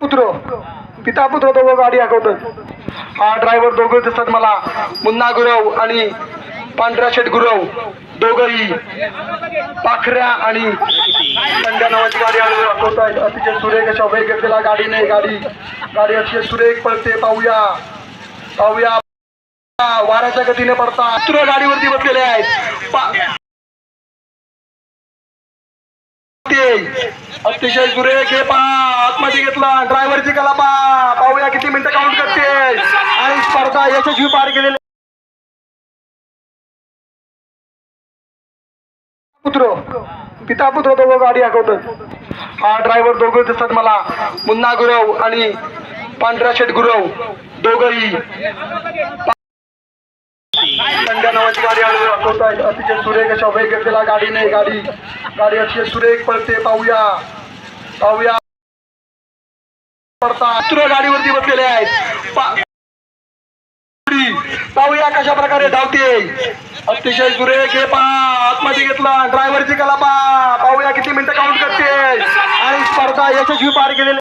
पुत्र पिता पुत्र दोघं गाडी हाकवतात हा ड्रायव्हर दोघं दिसतात मला. मुन्ना गुरव आणि पांढरा शेट गुरव. दोघंही पाखऱ्या आणि पंड्या नावाची गाडी हाकवत आहेत अतिशय सुरेख अशा वेग घेतलेला गाडी नाही गाडी गाडी अतिशय सुरेख पडते पाहूया पाहूया. वाऱ्याच्या गतीने पडता पुत्र गाडीवरती बसलेले आहेत. ते अतिशय सुरेख हे पा आतमध्ये घेतला ड्रायव्हरची कला पा पाहूया किती मिनिटं काउंट करते. आणि स्पर्धा यशस्वी पार केलेली पुत्र पिता पुत्र दोघं गाडी हाकवतात हा ड्रायव्हर दोघं दिसतात मला. मुन्ना गुरव आणि पांढरा शेट गुरव दोघही. संध्या नावाची गाडी दाखवत आहेत अतिशय सुरेख अशा वेग घेतलेला गाडी नाही. गाडी गाडी अतिशय सुरेख पळते. पाहूया. पाहूया. पडता. गाडीवरती बसलेले आहेत. पाहूया कशा प्रकारे धावते. अतिशय सुरेख हे पा आतमध्ये घेतला. ड्रायव्हरची कला पा पाहूया किती मिनिटं काउंट करते. आणि स्पर्धा यशस्वी पार केलेली